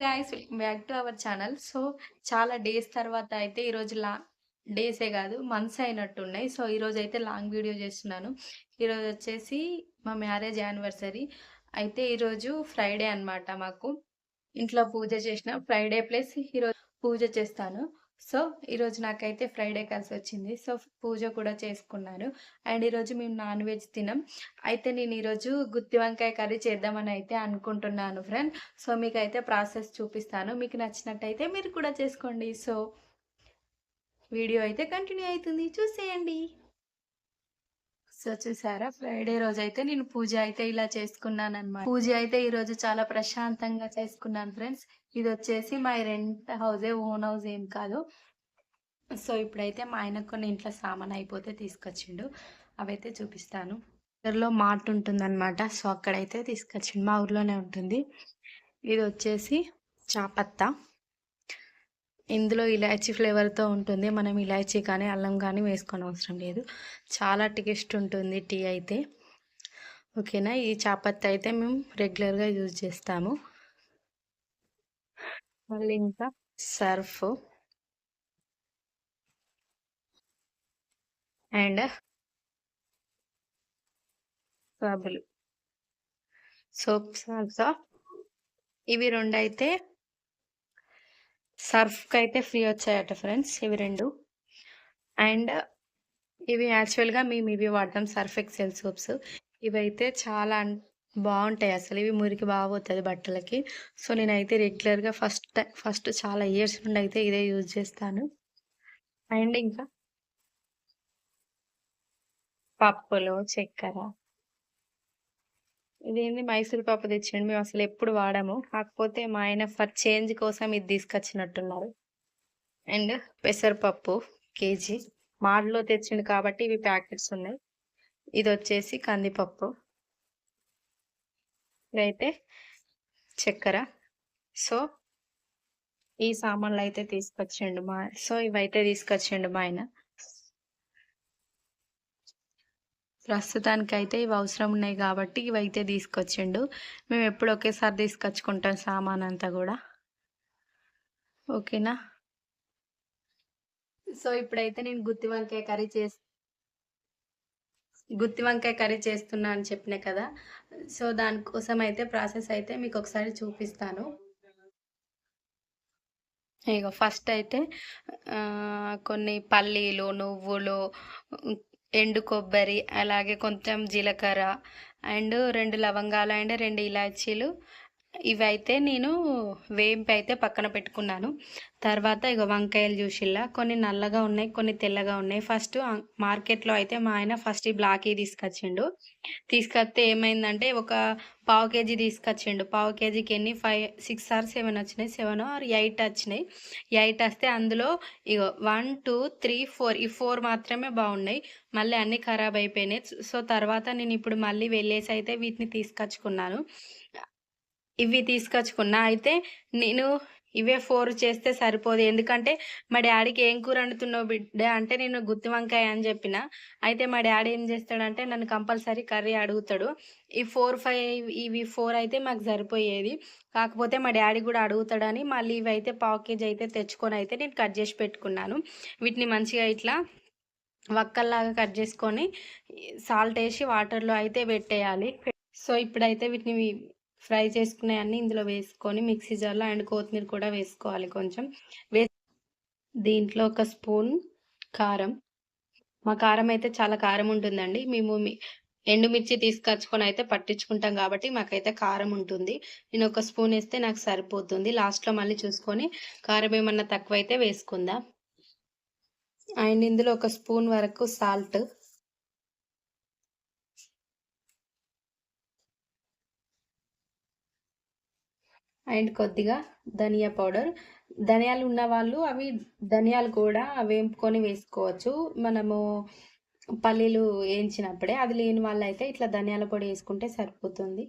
Guys welcome back to our channel. So, చాలా days తర్వాత అయితే ఈరోజు లా డేసే కాదు మంత్స్ అయినట్టున్నాయి. సో, ఈరోజైతే లాంగ్ వీడియో చేస్తున్నాను. ఈరోజొచ్చేసి మా మ్యారేజ్ యానివర్సరీ. అయితే ఈరోజు ఫ్రైడే అనమాట మాకు. ఇంట్లో పూజ చేసిన ఫ్రైడే ప్లస్ ఈరోజు పూజ చేస్తాను. సో, ఈరోజు నాకైతే ఫ్రైడే కలిసొచ్చింది. సో, పూజ కూడా చేసుకున్నాను. అండ్ ఈరోజు మేము నాన్ వెజ్ తినం. అయితే నేను ఈరోజు గుత్తి వంకాయ కర్రీ చేద్దామని అయితే అనుకుంటున్నాను ఫ్రెండ్. సో, మీకైతే ప్రాసెస్ చూపిస్తాను. మీకు నచ్చినట్టయితే మీరు కూడా చేసుకోండి. సో, వీడియో అయితే కంటిన్యూ అవుతుంది చూసేయండి. సో, చూసారా ఫ్రైడే రోజైతే నేను పూజ అయితే ఇలా చేసుకున్నాను అనమాట పూజ అయితే ఈరోజు చాలా ప్రశాంతంగా చేసుకున్నాను ఫ్రెండ్స్. ఇది వచ్చేసి మా రెంట్ హౌసే ఓన్ హౌస్ ఏం కాదు. సో, ఇప్పుడైతే మా ఆయన కొన్ని ఇంట్లో సామాన్ అయిపోతే తీసుకొచ్చిండు. అవైతే చూపిస్తాను. దగ్గరలో మార్ట్ ఉంటుందనమాట. సో, అక్కడైతే తీసుకొచ్చిండు. మా ఊర్లోనే ఉంటుంది. ఇది వచ్చేసి చాపత్తా. ఇందులో ఇలాచీ ఫ్లేవర్‌తో ఉంటుంది. మనం ఇలాచీ కానీ, అల్లం కానీ వేసుకోనవసరం లేదు. చాలా టేస్ట్ ఉంటుంది టీ అయితే. ఓకేనా. ఈ చాపత్తి అయితే మేము రెగ్యులర్‌గా యూజ్ చేస్తాము. మళ్ళీ ఇంకా సర్ఫ్. అండ్ సబ్బులు. Soaps also. ఇవి సర్ఫ్కి అయితే ఫ్రీ వచ్చాయట ఫ్రెండ్స్ ఇవి రెండు అండ్ ఇవి యాక్చువల్‌గా మేము ఇవి వాడతాం సర్ఫ్ ఎక్సెల్ సోప్స్. ఇవైతే చాలా బాగుంటాయి అసలు. ఇవి మురికి బాగా బట్టలకి. సో, నేనైతే రెగ్యులర్‌గా ఫస్ట్ ఫస్ట్ చాలా ఇయర్స్ నుండి అయితే ఇదే యూజ్ చేస్తాను. అండ్ ఇంకా పప్పులు, చక్కెర. ఇదేంది మైసూర్ పప్పు తెచ్చిండు. మేము అసలు ఎప్పుడు వాడము. కాకపోతే మా ఆయన ఫర్ చేంజ్ కోసం ఇది తీసుకొచ్చినట్టున్నారు. అండ్ పెసరపప్పు కేజీ. మాడలో తెచ్చిండు కాబట్టి ఇవి ప్యాకెట్స్ ఉన్నాయి. ఇది వచ్చేసి కందిపప్పు. ఇదైతే చక్కెర. సో, ఈ సామాన్లు అయితే తీసుకొచ్చిండు మా సో, ఇవైతే తీసుకొచ్చిండు మా ఆయన. ప్రస్తుతానికైతే ఇవి అవసరం ఉన్నాయి కాబట్టి ఇవైతే తీసుకొచ్చిండు. మేము ఎప్పుడు ఒకేసారి తీసుకొచ్చుకుంటాం సామాన్ అంతా కూడా ఓకేనా. సో, ఇప్పుడైతే నేను గుత్తి వంకాయ కర్రీ చేస్ గుత్తి వంకాయ కర్రీ చేస్తున్నా అని చెప్పిన కదా! సో, దానికోసం అయితే ప్రాసెస్ అయితే మీకు ఒకసారి చూపిస్తాను. ఇగో ఫస్ట్ అయితే కొన్ని పల్లీలు, నువ్వులు, ఎండు కొబ్బరి, అలాగే కొంచెం జీలకర్ర అండ్ రెండు లవంగాలు అండ్ రెండు ఇలాచీలు ఇవైతే నేను వేంపి అయితే పక్కన పెట్టుకున్నాను. తర్వాత ఇక వంకాయలు చూసిల్లా కొన్ని నల్లగా ఉన్నాయి. కొన్ని తెల్లగా ఉన్నాయి. ఫస్ట్ మార్కెట్‌లో అయితే మా ఆయన ఫస్ట్ ఈ బ్లాకీ తీసుకొచ్చిండు. తీసుకొస్తే ఏమైందంటే ఒక పావు కేజీ తీసుకొచ్చిండు. పావు కేజీకి ఎన్ని 5, 6 ఆర్ సెవెన్ వచ్చినాయి. సెవెన్ ఆర్ ఎయిట్ వచ్చినాయి. ఎయిట్ వస్తే అందులో ఇగో 1, 2, 3, 4 ఈ ఫోర్ మాత్రమే బాగున్నాయి. మళ్ళీ అన్నీ ఖరాబ్ అయిపోయినాయి. సో, తర్వాత నేను ఇప్పుడు మళ్ళీ వెళ్ళేసి అయితే వీటిని తీసుకొచ్చుకున్నాను. ఇవి తీసుకొచ్చుకున్నా. అయితే నేను ఇవే ఫోర్ చేస్తే సరిపోదు. ఎందుకంటే మా డాడీకి "ఏం కూర వండుతున్నావు బిడ్డ" అంటే నేను గుత్తి వంకాయ అని చెప్పిన. అయితే మా డాడీ ఏం చేస్తాడంటే నన్ను కంపల్సరీ కర్రీ అడుగుతాడు. ఈ 4, 5 ఇవి ఫోర్ అయితే మాకు సరిపోయేది. కాకపోతే మా డాడీ కూడా అడుగుతాడని మళ్ళీ ఇవి పావు కేజీ అయితే తెచ్చుకొని అయితే నేను కట్ చేసి పెట్టుకున్నాను. వీటిని మంచిగా ఇట్లా వక్కల్లాగా కట్ చేసుకొని సాల్ట్ వేసి వాటర్‌లో అయితే పెట్టేయాలి. సో, ఇప్పుడైతే వీటిని ఫ్రై చేసుకున్నయన్నీ ఇందులో వేసుకొని మిక్సీ జార్‌లో అండ్ కొత్తిమీర కూడా వేసుకోవాలి కొంచెం. వేసి దీంట్లో ఒక స్పూన్ కారం. మా కారం అయితే చాలా కారం ఉంటుందండి. మేము ఎండుమిర్చి తీసుకొచ్చుకొని అయితే పట్టించుకుంటాం కాబట్టి మాకైతే కారం ఉంటుంది. నేను ఒక స్పూన్ వేస్తే నాకు సరిపోతుంది. లాస్ట్‌లో మళ్ళీ చూసుకొని కారం ఏమన్నా తక్కువ అయితే వేసుకుందాం. అండ్ ఇందులో ఒక స్పూన్ వరకు సాల్ట్. అండ్ కొద్దిగా ధనియా పౌడర్. ధనియాలు ఉన్నవాళ్ళు అవి ధనియాలు కూడా వేంపుకొని వేసుకోవచ్చు. మనము పల్లీలు వేయించినప్పుడే. అది లేని వాళ్ళైతే ఇట్లా ధనియాల పొడి వేసుకుంటే సరిపోతుంది.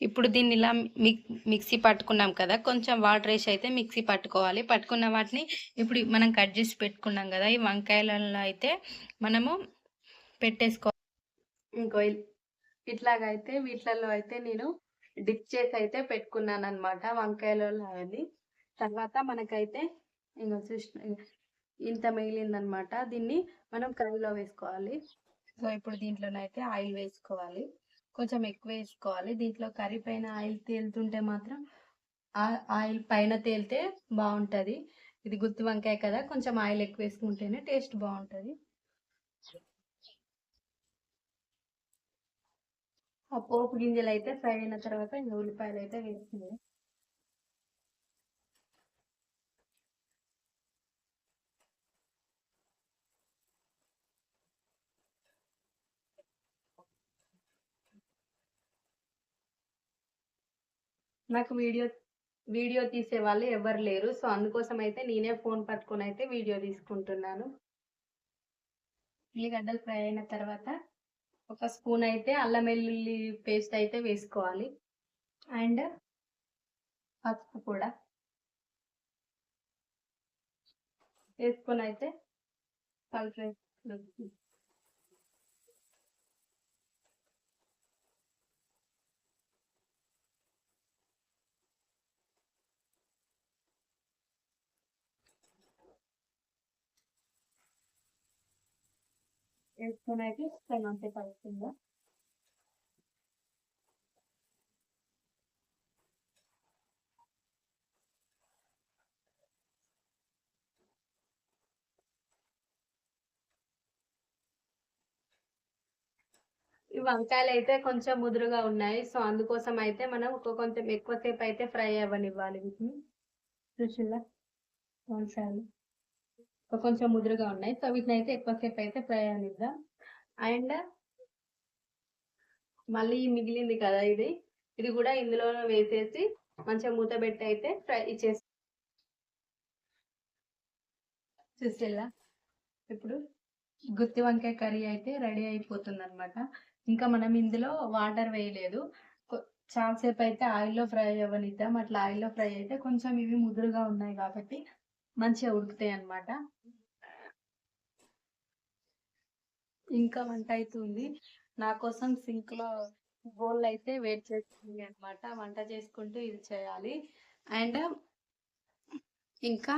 ఇప్పుడు దీన్ని ఇలా మిక్ మిక్సీ పట్టుకున్నాం కదా! కొంచెం వాటర్ వేసి అయితే మిక్సీ పట్టుకోవాలి. పట్టుకున్న వాటిని ఇప్పుడు మనం కట్ చేసి పెట్టుకున్నాం కదా! ఈ వంకాయలలో అయితే మనము పెట్టేసుకో ఇంకో ఇట్లాగైతే వీటిలలో అయితే నేను డిప్ చేసి అయితే పెట్టుకున్నాను అనమాట వంకాయలలో అది. తర్వాత మనకైతే ఇంకా చూసిన ఇంత మిగిలిందనమాట దీన్ని మనం కర్రీలో వేసుకోవాలి. సో ఇప్పుడు దీంట్లోనైతే ఆయిల్ వేసుకోవాలి. కొంచెం ఎక్కువ వేసుకోవాలి. దీంట్లో కర్రీ పైన ఆయిల్ తేలుతుంటే మాత్రం ఆ ఆయిల్ పైన తేలితే బాగుంటుంది. ఇది గుత్తి వంకాయ కదా కొంచెం ఆయిల్ ఎక్కువ వేసుకుంటేనే టేస్ట్ బాగుంటుంది. ఆ పోపు గింజలు అయితే ఫ్రై అయిన తర్వాత ఇంకా ఉల్లిపాయలు అయితే వేస్తుంది. నాకు వీడియో వీడియో తీసే వాళ్ళు ఎవరు లేరు సో అందుకోసం అయితే నేనే ఫోన్ పట్టుకొని అయితే వీడియో తీసుకుంటున్నాను. ఉల్లిగడ్డలు ఫ్రై అయిన తర్వాత ఒక స్పూన్ అయితే అల్లం వెల్లుల్లి పేస్ట్ అయితే వేసుకోవాలి. అండ్ పసుపు కూడా వేసుకొని అయితే కలిపి వేసుకొని అయితే అంతే కలుపుతుందా ఈ వంకాయలు అయితే కొంచెం ముదురుగా ఉన్నాయి. సో అందుకోసం అయితే మనం ఒక కొంచెం ఎక్కువసేపు అయితే ఫ్రై అవ్వనివ్వాలి. వీటిని చూసిల్లా వంకాయలు. కొంచెం ముదురుగా ఉన్నాయి. సో వీటిని అయితే ఎక్కువసేపు అయితే ఫ్రై అండ్ మళ్ళీ మిగిలింది కదా ఇది. ఇది కూడా ఇందులో వేసేసి మంచిగా మూత పెట్టి అయితే ఫ్రై చేసి చూసేలా. ఇప్పుడు గుత్తి వంకాయ కర్రీ అయితే రెడీ అయిపోతుంది అనమాట ఇంకా మనం ఇందులో వాటర్ వేయలేదు. చాలాసేపు అయితే ఆయిల్లో ఫ్రై అవ్వనిద్దాం. అట్లా ఆయిల్లో ఫ్రై అయితే కొంచెం ఇవి ముదురుగా ఉన్నాయి కాబట్టి మంచిగా ఉడుకుతాయి అన్నమాట. ఇంకా వంట అవుతుంది నా కోసం సింక్లో బోల్ అయితే వెయిట్ చేస్తుంది అనమాట వంట చేసుకుంటూ ఇది చేయాలి. అండ్ ఇంకా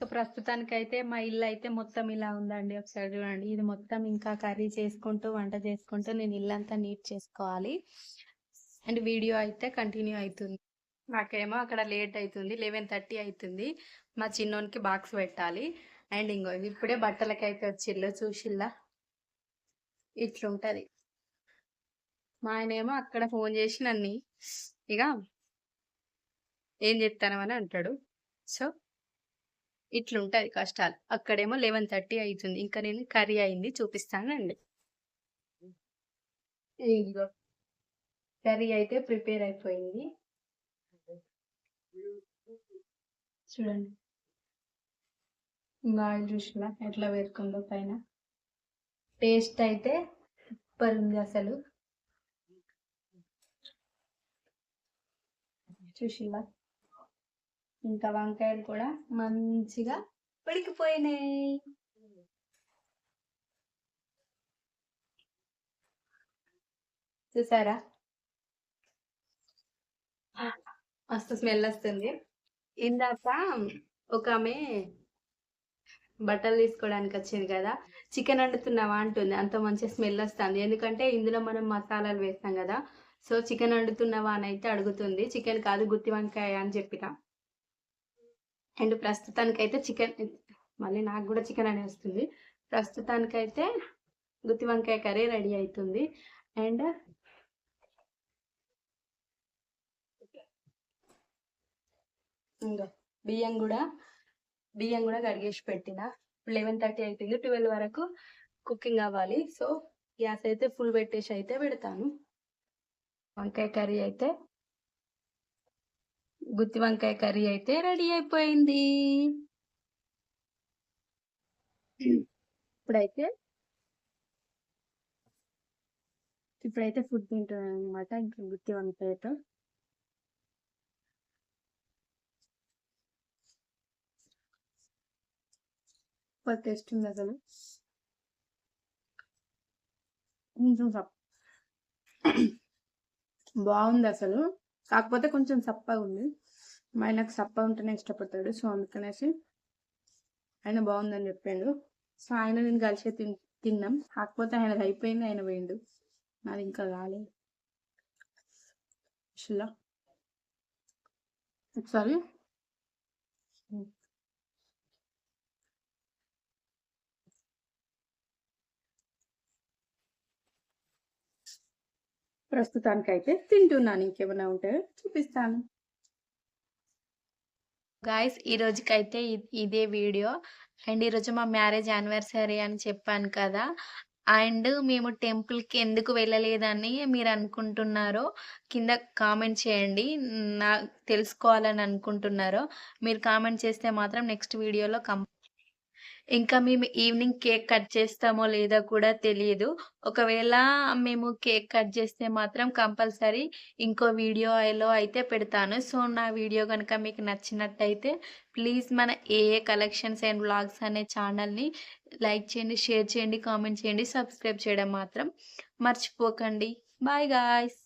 ప్రస్తుతానికి అయితే మా ఇల్లు అయితే మొత్తం ఇలా ఉందండి. ఒకసారి చూడండి. ఇది మొత్తం ఇంకా కర్రీ చేసుకుంటూ వంట చేసుకుంటూ నేను ఇల్లంతా నీట్ చేసుకోవాలి. అండ్ వీడియో అయితే కంటిన్యూ అవుతుంది. నాకేమో అక్కడ లేట్ అవుతుంది లెవెన్ థర్టీ అవుతుంది మా చిన్నోనికి బాక్స్ పెట్టాలి. అండ్ ఇంకో ఇప్పుడే బట్టలకి అయితే వచ్చిల్లు చూసిల్లా? ఇట్లుంటుంది. మా ఆయన ఏమో అక్కడ ఫోన్ చేసి నన్ను ఇక ఏం చెప్తానమని అంటాడు. సో ఇట్లుంటుంది కష్టాలు. అక్కడేమో లెవెన్ థర్టీ అవుతుంది ఇంకా నేను కర్రీ అయింది చూపిస్తానండి. ఇదిగో కర్రీ అయితే ప్రిపేర్ అయిపోయింది. చూడండి. ఇంకా ఆయిల్ చూసినా ఎట్లా వేరుకుందో పైన. టేస్ట్ అయితే సూపర్ ఉంది అసలు. చూసిలా ఇంకా వంకాయలు కూడా మంచిగా ఉడికిపోయినాయి చూసారా? మస్తు స్మెల్ వస్తుంది. ఇందాక ఒక ఆమె బట్టలు తీసుకోవడానికి వచ్చింది కదా చికెన్ వండుతున్నావా? అంటుంది. అంత మంచి స్మెల్ వస్తుంది. ఎందుకంటే ఇందులో మనం మసాలాలు వేస్తాం కదా సో చికెన్ వండుతున్నావా అని అయితే అడుగుతుంది. చికెన్ కాదు గుత్తి వంకాయ అని చెప్పిన. అండ్ ప్రస్తుతానికైతే చికెన్ మళ్ళీ నాకు కూడా చికెన్ అనే వస్తుంది. ప్రస్తుతానికైతే గుత్తి వంకాయ కర్రీ రెడీ అవుతుంది. అండ్ ఇంకా బియ్యం కూడా బియ్యం కూడా కడిగేసి పెట్టిన. లెవెన్ థర్టీ అయిపోయింది ట్వెల్వ్ వరకు కుకింగ్ అవ్వాలి. సో గ్యాస్ అయితే ఫుల్ పెట్టేసి అయితే పెడతాను. వంకాయ కర్రీ అయితే గుత్తి వంకాయ కర్రీ అయితే రెడీ అయిపోయింది. ఇప్పుడైతే ఇప్పుడైతే ఫుడ్ తింటున్నాను అనమాట ఇంకా గుత్తి వంకాయతో. సూపర్ టేస్ట్ ఉంది అసలు. కొంచెం బాగుంది అసలు. కాకపోతే కొంచెం సప్పగా ఉంది. మా నాకు సప్ప ఉంటేనే ఇష్టపడతాడు సో అందుకనేసి ఆయన బాగుందని చెప్పిండు. సో ఆయన నేను కలిసి తిన్ తిన్నాం. కాకపోతే ఆయనది అయిపోయింది ఆయన పోయిండు. నాది ఇంకా రాలేదు. అసలు ఒకసారి. ప్రస్తుతానికైతే తింటున్నాను. ఇంకేమైనా ఉంటే చూపిస్తాను. గాయస్ ఈ రోజుకైతే ఇదే వీడియో. అండ్ ఈరోజు మా మ్యారేజ్ యానివర్సరీ అని చెప్పాను కదా. అండ్ మేము టెంపుల్కి ఎందుకు వెళ్ళలేదని మీరు అనుకుంటున్నారో కింద కామెంట్ చేయండి. నా తెలుసుకోవాలని అనుకుంటున్నారో మీరు కామెంట్ చేస్తే మాత్రం నెక్స్ట్ వీడియోలో కంప్ ఇంకా మేము ఈవినింగ్ కేక్ కట్ చేస్తామో లేదో కూడా తెలియదు ఒకవేళ మేము కేక్ కట్ చేస్తే మాత్రం కంపల్సరీ ఇంకో వీడియోలో అయితే పెడతాను. సో నా వీడియో కనుక మీకు నచ్చినట్టయితే ప్లీజ్ మన ఏఏ కలెక్షన్స్ అండ్ వ్లాగ్స్ అనే ఛానల్ని లైక్ చేయండి షేర్ చేయండి కామెంట్ చేయండి సబ్స్క్రైబ్ చేయడం మాత్రం మర్చిపోకండి. Bye guys